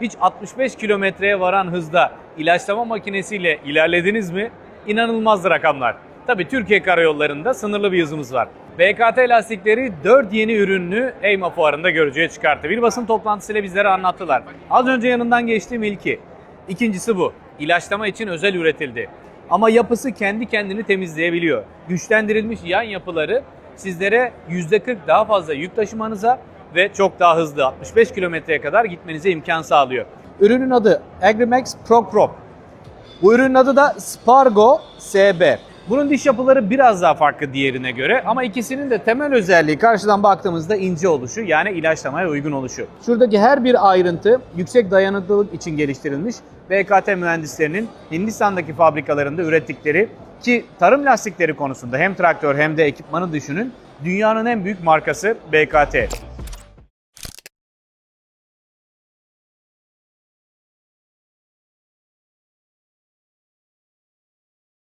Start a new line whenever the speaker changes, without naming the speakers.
Hiç 65 kilometreye varan hızda ilaçlama makinesiyle ilerlediniz mi? İnanılmaz rakamlar. Tabii Türkiye karayollarında sınırlı bir hızımız var. BKT lastikleri 4 yeni ürününü EYMA fuarında görücüye çıkarttı. Bir basın toplantısıyla bizlere anlattılar. Az önce yanından geçtiğim ilki. İkincisi bu. İlaçlama için özel üretildi. Ama yapısı kendi kendini temizleyebiliyor. Güçlendirilmiş yan yapıları sizlere %40 daha fazla yük taşımanıza ve çok daha hızlı 65 kilometreye kadar gitmenize imkan sağlıyor. Ürünün adı Agrimax Pro Crop. Bu ürünün adı da Spargo SB. Bunun diş yapıları biraz daha farklı diğerine göre ama ikisinin de temel özelliği karşıdan baktığımızda ince oluşu yani ilaçlamaya uygun oluşu. Şuradaki her bir ayrıntı yüksek dayanıklılık için geliştirilmiş BKT mühendislerinin Hindistan'daki fabrikalarında ürettikleri ki tarım lastikleri konusunda hem traktör hem de ekipmanı düşünün dünyanın en büyük markası BKT.